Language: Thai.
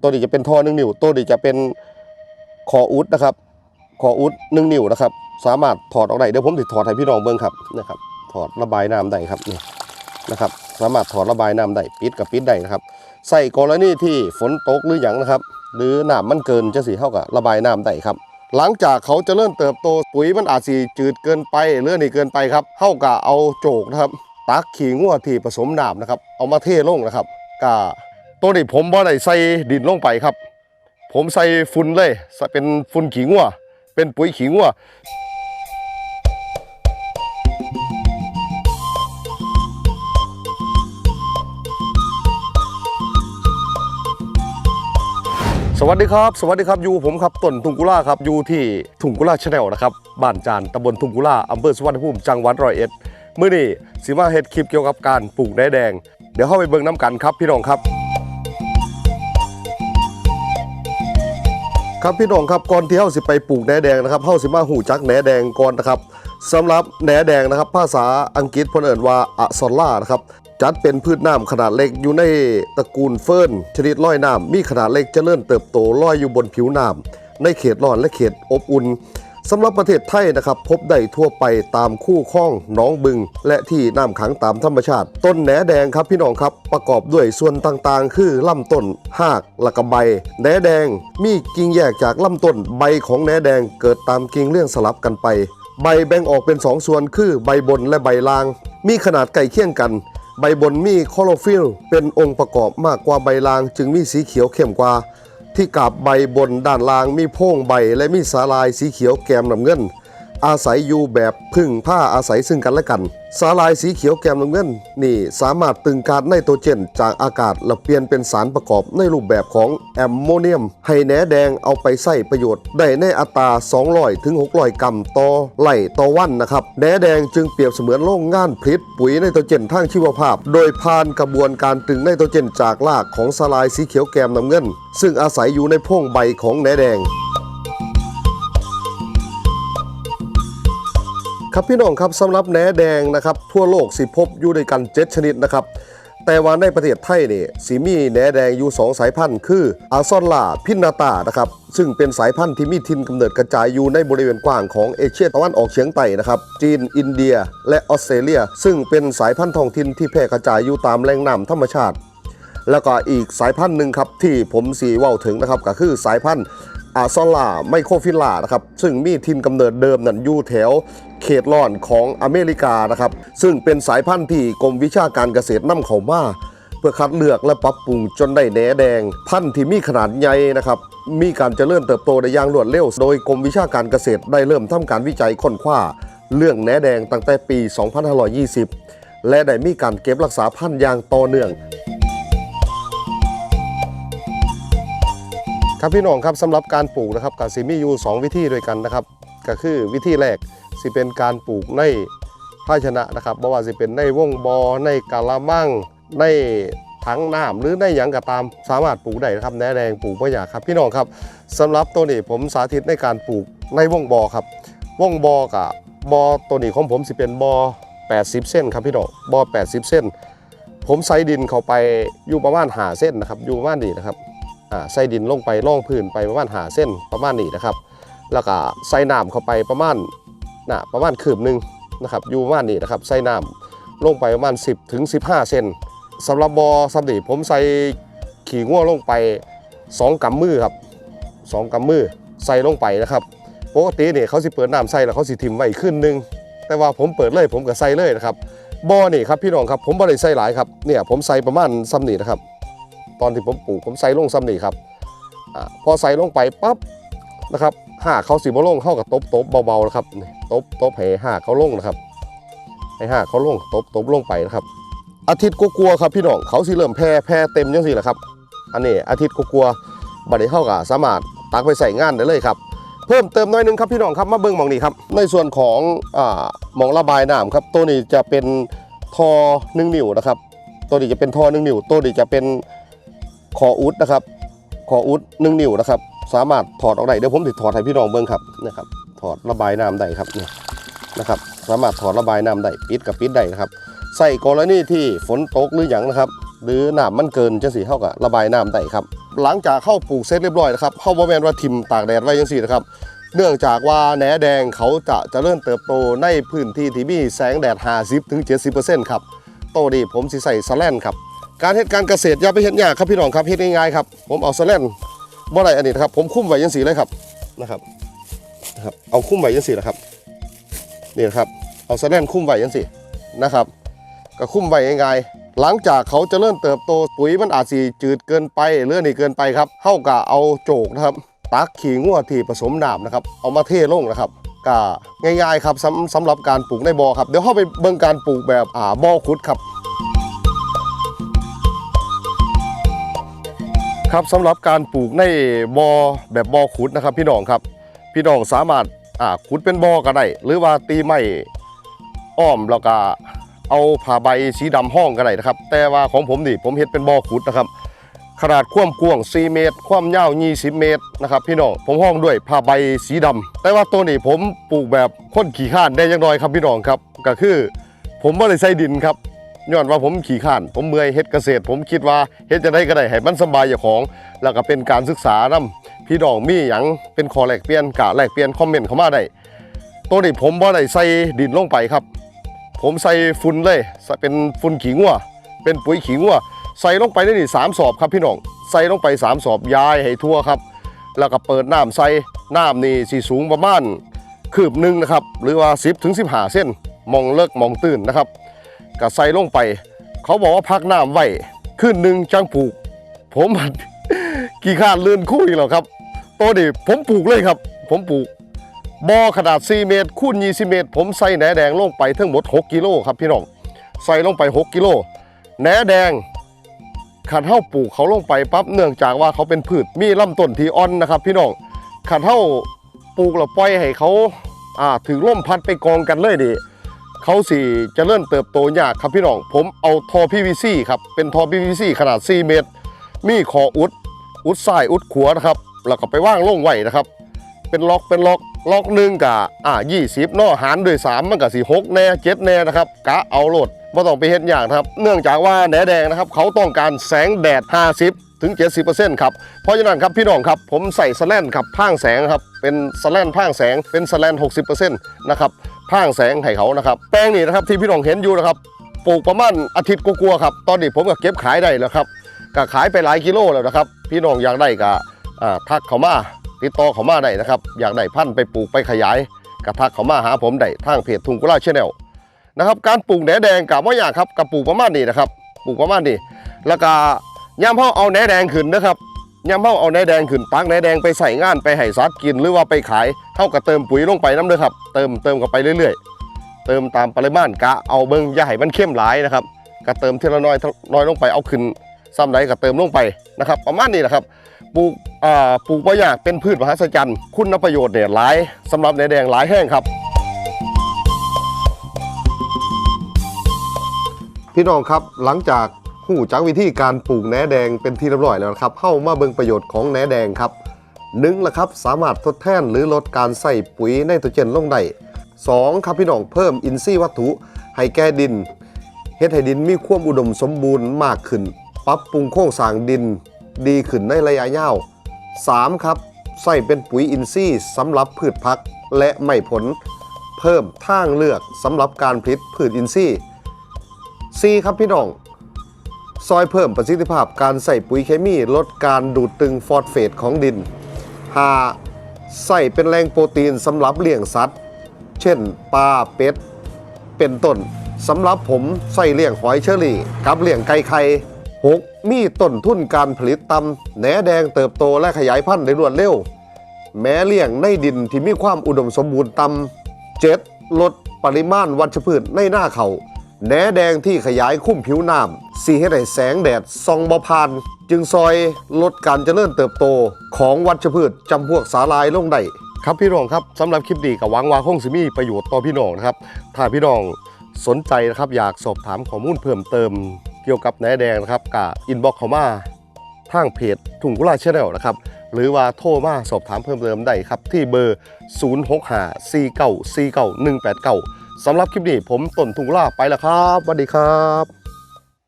ตัวนี้จะเป็นท่อหนึ่งนิ้วตัวนี้จะเป็นคออุดนะครับคออุดหนึ่งนิ้วนะครับ สามารถถอดออกได้เดี๋ยวผมติดถอดให้พี่น้องเบิ่งครับนะครับ ถอดระบายน้ำได้ครับนี่นะครับ สามารถถอดระบายน้ำได้ปิดกับปิดได้นะครับ ใส่กรณีที่ฝนตกหรืออย่างนะครับ หรือน้ำมันเกินจะสีเท่ากับระบายน้ำได้ครับ หลังจากเขาจะเริ่มเติบโตปุ๋ยมันอาจสีจืดเกินไปหรือนี่เกินไปครับเท่ากับเอาโจกนะครับ ตักขี้งัวที่ผสมน้ำนะครับ เอามาเทลงนะครับกะ ตัวนี้ผมบ่ได้ใส่ดินลงไปครับ ผมใส่ฝุ่นเลยเป็นฝุ่นขี้งัวเป็นปุ๋ยขี้งัวสวัสดีครับสวัสดีครับอยู่ผมครับต้นทุ่งกุลาครับอยู่ที่ทุ่งกุลาชาแนลนะครับบ้านจานตำบลทุ่งกุลาอำเภอสุวรรณภูมิจังหวัดร้อยเอ็ดเมื้อนี้สิมาเฮ็ดคลิปเกี่ยวกับการปลูกแหนแดง เดี๋ยวเข้าไปเบิ่งน้ำกันครับพี่น้องครับ ครับพี่น้องครับก่อนที่เฮาสิไปปลูกแหนแดงนะครับเฮาสิมาหูจักแหนแดงก่อนนะครับสำหรับแหนแดงนะครับ ภาษาอังกฤษเพิ่นเอิ้นว่าอะซอลล่านะครับจัดเป็นพืชน้ำขนาดเล็กอยู่ในตระกูลเฟิร์นชนิดลอยน้ำมีขนาดเล็กเจริญเติบโตลอยอยู่บนผิวน้ำในเขตร้อนและเขตอบอุ่น สำหรับประเทศไทยนะครับพบได้ทั่วไปตามคู่คลองหนองบึง และที่น้ำขังตามธรรมชาติ ต้นแหนแดงครับพี่น้องครับประกอบด้วยส่วนต่างๆ คือลำต้นหากและก็ใบแหนแดงมีกิ่งแยกจากลำต้นใบของแหนแดงเกิดตามกิ่งเลื่อนสลับกันไป ใบแบ่งออกเป็นสองส่วนคือใบบนและใบล่าง มีขนาดใกล้เคียงกัน ใบบนมีคลอโรฟิลล์เป็นองค์ประกอบมากกว่าใบล่าง จึงมีสีเขียวเข้มกว่า ที่กาบใบบนด้านล่างมีโพ่งใบและมีสาลายสีเขียวแกมน้ำเงิน อาศัยอยู่แบบพึ่งผ้าอาศัยซึ่งกันและกัน สาลายสีเขียวแกมน้ำเงินนี่สามารถตึงการไนโตรเจนจากอากาศและเปลี่ยนเป็นสารประกอบในรูปแบบของแอมโมเนียม ให้แหนแดงเอาไปใส่ประโยชน์ ได้ในอัตรา 200 ถึง 600 กรัมต่อไร่ต่อวันนะครับแหนแดงจึงเปรียบเสมือนโรงงานผลิตปุ๋ยไนโตรเจนทางชีวภาพ โดยผ่านกระบวนการตึงไนโตรเจนจากรากของสาลายสีเขียวแกมน้ำเงิน ซึ่งอาศัยอยู่ในพงใบของแหนแดง ครับพี่น้องครับสำหรับแหนแดงนะครับทั่วโลกสิพบอยู่ด้วยกัน7ชนิดนะครับแต่ว่าในประเทศไทยนี่สีมีแหนแดงอยู่ 2 สายพันธุ์ คืออาซอนลาพินาตานะครับซึ่งเป็นสายพันธุ์ที่มีทินกำเนิดกระจายอยู่ในบริเวณกว้างของเอเชียตะวันออกเฉียงใต้นะครับจีนอินเดีย และออสเตรเลีย ซึ่งเป็นสายพันธุ์ท้องถิ่นที่แพร่กระจายอยู่ตามแหล่งน้ำธรรมชาติ แล้วก็อีกสายพันธุ์หนึ่งครับที่ผมสีว่าถึงนะครับก็คือสายพันธุ์อาซอล่าไมโครฟิลลานะครับซึ่งมีทินกำเนิดเดิมนั่นอยู่แถว เขตร้อนของอเมริกานะครับ ซึ่งเป็นสายพันธุ์ที่กรมวิชาการเกษตรนำเข้ามาเพื่อคัดเลือกและปรับปรุงจนได้แหนแดง พันธุ์ที่มีขนาดใหญ่นะครับ มีการเจริญเติบโตได้อย่างรวดเร็ว โดยกรมวิชาการเกษตรได้เริ่มทำการวิจัยค้นคว้าเรื่องแหนแดงตั้งแต่ปี 2520 และได้มีการเก็บรักษาพันธุ์อย่างต่อเนื่องครับพี่น้องครับสำหรับการปลูกนะครับกสิมีอยู่ 2 วิธีด้วยกันนะครับ ก็คือวิธีแรกสิเป็นการปลูกในภาชนะนะครับบ่ว่าสิเป็นในวงบอในกะละมังในถังน้ำหรือในหยังก็ตามสามารถปลูกได้นะครับแหนแดงปลูกไม่ยากครับพี่น้องครับสำหรับตัวนี้ผมสาธิตในการปลูกในวงบอครับวงบอกะบอตัวนี้ของผมสิเป็นบอ80 เส้นครับพี่น้องบอ80 เส้น ผมใส่ดินเข้าไปอยู่ประมาณหาเส้นนะครับอยู่ประมาณนี้นะครับอ่าใส่ดินลงไปล่องพื้นไปประมาณหาเส้นประมาณนี้นะครับ แล้วก็ใส่น้ำเข้าไปประมาณนะประมาณคืบหนึ่งนะครับอยู่ประมาณนี้นะครับใส่น้ำลงไปประมาณ 10ถึง15 เซนสำหรับบอสำดีผมใส่ขี่ง่วลงไป 2กำมือครับ2กำมือใส่ลงไปนะครับปกติเนี่ยเขาสิเปิดน้ำใส่แล้วเขาสิทิมไว้ขึ้นหนึงแต่ว่าผมเปิดเลยผมก็ใส่เลยนะครับบอนี่ครับพี่น้องครับผมบ่ได้ใส่หลายครับเนี่ยผมใส่ประมาณซ้ำนี่นะครับ ตอนที่ผมปลูกผมใส่ลงซ้ำนี่ครับอพอใส่ลงไปปั๊บนะครับ ห่าเขาสีบ่ลงเข้ากับตบตบเบาๆนะครับตบตบให้ห่าเขาลงนะครับให้ห่าเขาลงตบตบลงไปนะครับ อาทิตย์กลัวๆครับพี่น้องเขาสิเริ่มแพร่แพร่เต็มยังสิแหละครับ อันนี้อาทิตย์กลัวๆบัดนี้เข้ากับสามารถตักไปใส่งานได้เลยครับเพิ่มเติมหน้อยนึงครับพี่น้องครับมาเบิ่งหมองนี้ครับในส่วนของอ่าหมองระบายน้ำครับตัวนี้จะเป็นทอหนึ่งนิ้วนะครับ ตัวนี้จะเป็นทอหนึ่งนิ้วตัวนี้จะเป็นคออุดนะครับคออุดหนึ่งนิ้วนะครับ สามารถถอดออกได้เดี๋ยวผมติดถอดให้พี่น้องเบิ่งครับนะครับ ถอดระบายน้ำได้ครับนี่นะครับ สามารถถอดระบายน้ำได้ปิดกับปิดได้นะครับ ใส่กรณีที่ฝนตกหรืออย่างนะครับ หรือน้ำมันเกินจังสีเท่ากับระบายน้ำได้ครับ หลังจากเข้าปลูกเสร็จเรียบร้อยนะครับเข้าบ่แมนว่าทิมตากแดดไว้จังสีนะครับเนื่องจากว่าแหนแดงเขาจะจะเจริญเติบโตในพื้นที่ที่มีแสงแดด 50ถึง70%ครับโตดีผมสิใส่สแลนครับ การเฮ็ดการเกษตรอย่าไปเฮ็ดยากครับพี่น้องครับเฮ็ดง่ายๆครับ ผมเอาสแลน บ่ได้อันนี้นะครับ ผมคุ้มไว้จังสีเลยครับนะครับนะครับ เอาคุ้มไว้จังสีนะครับนี่นะครับ เอาสแลนคุ้มไว้จังสีนะครับ ก็คุ้มไว้ง่ายๆหลังจากเขาจะเริ่มเติบโตปุ๋ยมันอาจสิจืดเกินไปหรือนี่เกินไปครับเท่ากับเอาโจกนะครับ ตักขี้งัวที่ผสมน้ำนะครับ เอามาเทลงนะครับก็ง่ายๆครับสำสำหรับการปลูกในบ่อครับเดี๋ยวเข้าไปเบิ่งการปลูกแบบอ่าบ่อขุดครับ ครับสำหรับการปลูกในบ่อแบบบ่อขุดนะครับ พี่น้องครับ พี่น้องสามารถอ่าขุดเป็นบ่อก็ได้หรือว่าตีไม้อ้อมแล้วก็เอาผ้าใบสีดำห้องก็ได้นะครับ แต่ว่าของผมนี่ผมเฮ็ดเป็นบ่อขุดนะครับ ขนาดความกว้าง 4 เมตร ความยาว 20 เมตรนะครับพี่น้องผมห้องด้วยผ้าใบสีดำแต่ว่าตัวนี้ผมปลูกแบบคนขี่ข้านได้ยังน้อยครับพี่น้องครับก็คือ ผมไม่ได้ใส่ดินครับ ย้อนว่าผมขี่ข้าน ผมเมื่อยเฮ็ดเกษตร ผมคิดว่าเฮ็ดจะได้ก็ได้ให้มันสบายอย่าของ แล้วก็เป็นการศึกษานํพี่น้องมีหยังเป็นขอแลกเปลี่ยนกะแลกเปลี่ยนคอมเมนต์เข้ามาได้ตัวนี้ผมบ่ได้ใส่ดินลงไปครับ ผมใส่ฝุ่นเลยเป็นฝุ่นขี้งัวเป็นปุ๋ยขี้งัวใส่ลงไปในนี่สามสอบครับพี่น้องใส่ลงไปสามสอบยายให้ทั่วครับ แล้วก็เปิดน้ำใส่น้ำนี่สีสูงประมาณคืบหนึ่งนะครับ หรือว่า 10ถึง15 เส้นมองเลิกมองตื่นนะครับ ก็ใส่ลงไป เขาบอกว่าพักน้ำไว้ขึ้นหนึ่งจังปลูก ผมกี่ข้านลื่นคู่อีกแล้วครับตัวนี้ผมปลูกเลยครับ ผมปลูกบ่อขนาด 4 เมตรคูณ20 เมตร ผมใส่แหนแดงลงไปทั้งหมด 6 กิโลครับพี่น้องใส่ลงไป 6 กิโลแหนแดงขันเท่าปลูกเขาลงไปปั๊บเนื่องจากว่าเขาเป็นพืชมีลำต้นที่อ่อนนะครับ พี่น้องขันเท่าปลูกแล้วปล่อยให้เขาอ่าถึงร่มพัดไปกองกันเลยดิ เขาสิเจะเริ่มเติบโตยากครับพี่น้อง ผมเอาทอ PVC ครับเป็นทอ PVC ขนาด 4 เมตร มีคออุด อุดซ้ายอุดขวานะครับแล้วก็ไปว่างลงไว้นะครับ เป็นล็อกเป็นล็อกล็อกหนึ่งกะอ่ายี่สิบนาะหารด้วยสามมันก็สี่หกแน่เจ็ดแน่นะครับกะเอาโหลดไม่ต้องไปเฮ็ดอย่างครับ เนื่องจากว่าแหนแดงนะครับ เขาต้องการแสงแดด 50 ถึง 70%ครับ เพราะฉะนั้นครับพี่น้องครับ ผมใส่สแลนครับพ่างแสงครับ เป็นสแลนพ่างแสงเป็นสแลน60%นะครับ พ่างแสงให้เขานะครับ แป้งนี่นะครับที่พี่น้องเห็นอยู่นะครับปลูกประมาณอาทิตย์กลัวๆครับ ตอนนี้ผมก็เก็บขายได้แล้วครับก็ขายไปหลายกิโลแล้วนะครับ พี่น้องอยากได้ก็ทักเขามาติดต่อเขามาได้นะครับ อยากได้พันธุ์ไปปลูกไปขยายกระทักเขามาหาผมได้ทางเพจทุงกุลาชแนลนะครับ การปลูกแหนแดงกับว่าอย่างครับกับปลูกประมาณนี้นะครับ ปลูกประมาณนี้ แล้วก็ย่ำเฮาเอาแหนแดงขึ้นนะครับ ย่ำเฮาเอาแหนแดงขึ้นตักแหนแดงไปใส่งานไปให้สัตว์กินหรือว่าไปขายเท่ากับเติมปุ๋ยลงไปน้ำเด้อครับ เติมเติมกันไปเรื่อยๆ เติมตามปริมาณกะเอาเบิ้งอย่าให้มันเข้มหลายนะครับก็เติมทีละน้อยน้อยลงไปเอาขึ้นซ้ำไรก็เติมลงไปนะครับ ประมาณนี้นะครับปลูกอ่าปลูกว่ายากเป็นพืชมหัศจรรย์คุณประโยชน์เนี่ยหลายสำหรับในแดงหลายแห้งครับพี่น้องครับหลังจาก หูจักวิธีการปลูกแหนแดงเป็นที่เรียบร้อยแล้วครับเข้ามาเบิ่งประโยชน์ของแหนแดงครับหนึ่งละครับสามารถทดแทนหรือลดการใส่ปุ๋ยไนโตรเจนลงได้สองครับพี่น้องเพิ่มอินทรีย์วัตถุ ให้แก่ดินเฮ็ดให้ดินมีความอุดมสมบูรณ์มากขึ้น ปรับปรุงโครงสร้างดินดีขึ้นในระยะยาว 3. ครับใส่เป็นปุ๋ยอินทรีย์สำหรับพืชพักและไม่ผล เพิ่มทางเลือกสำหรับการผลิตพืชอินทรีย์ 4. ครับพี่น้อง ซอยเพิ่มประสิทธิภาพการใส่ปุ๋ยเคมี ลดการดูดตึงฟอสเฟตของดิน 5. ใส่เป็นแรงโปรตีนสำหรับเลี้ยงสัตว์ เช่นปลาเป็ด เป็นต้นสำหรับผมใส่เลี้ยงหอยเชอรี่ กับเลี้ยงไก่ไข่ 6. มีต้นทุนการผลิตต่ำแหนแดงเติบโตและขยายพันธุ์ได้รวดเร็ว แม้เลี้ยงในดินที่มีความอุดมสมบูรณ์ต่ำ 7. ลดปริมาณวัชพืชในหน้าเขา แหนแดงที่ขยายคุ้มผิวน้ำสีให้ได้แสงแดดส่องบ่พาน จึงซอยลดการเจริญเติบโตของวัชพืชจำพวกสาลายลงได้ครับพี่น้องครับสำหรับคลิปนี้กับวังวาคงสิมีประโยชน์ต่อพี่น้องนะครับ ถ้าพี่น้องสนใจนะครับอยากสอบถามข้อมูลเพิ่มเติม เกี่ยวกับแหนแดงนะครับกับอินบ็อกเข้ามาทางเพจถุงกุลาชแนลนะครับหรือว่าโทรมาสอบถามเพิ่มเติมได้ครับที่เบอร์ 0654949189 สำหรับคลิปนี้ผมต้นถุงกุลาไปแล้วครับสวัสดีครับ